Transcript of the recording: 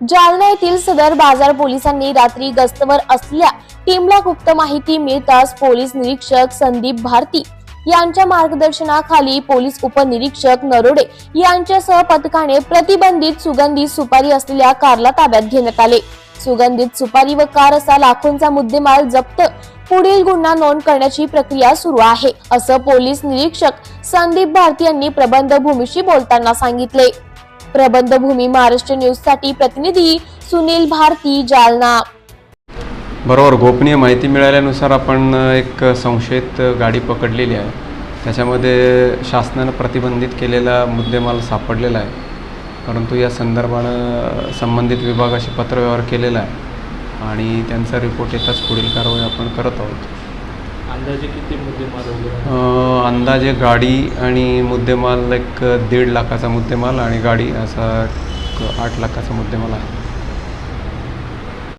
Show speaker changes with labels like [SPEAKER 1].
[SPEAKER 1] जालना येथील सदर बाजार पोलिसांनी रात्री गस्तवर असलेल्या टीमला गुप्त माहिती मिळताच पोलीस निरीक्षक संदीप भारती यांच्या मार्गदर्शनाखाली पोलीस उपनिरीक्षक नरोडे यांच्यासह पथकाने प्रतिबंधित सुगंधित सुपारी असलेल्या कारला ताब्यात घेण्यात आले. सुगंधित सुपारी व कार असा लाखोंचा मुद्देमाल जप्त पुढील गुन्हा नोंद करण्याची प्रक्रिया सुरू आहे असं पोलीस निरीक्षक संदीप भारती यांनी प्रबंध भूमीशी बोलताना सांगितले. प्रबंधभूमी महाराष्ट्र न्यूजसाठी प्रतिनिधी सुनील भारती जालना.
[SPEAKER 2] बरोबर गोपनीय माहिती मिळाल्यानुसार आपण एक संशयित गाडी पकडलेली आहे. त्याच्यामध्ये शासनानं प्रतिबंधित केलेला मुद्देमाल सापडलेला आहे. परंतु या संदर्भानं संबंधित विभागाशी पत्रव्यवहार केलेला आहे आणि त्यांचा रिपोर्ट येताच पुढील कारवाई आपण करत आहोत.
[SPEAKER 3] अंदाजे किती मुद्देमाल
[SPEAKER 2] अंदाजे गाडी आणि मुद्देमाल एक दीड लाखाचा मुद्देमाल आणि गाडी असा आठ लाखाचा मुद्देमाल आहे.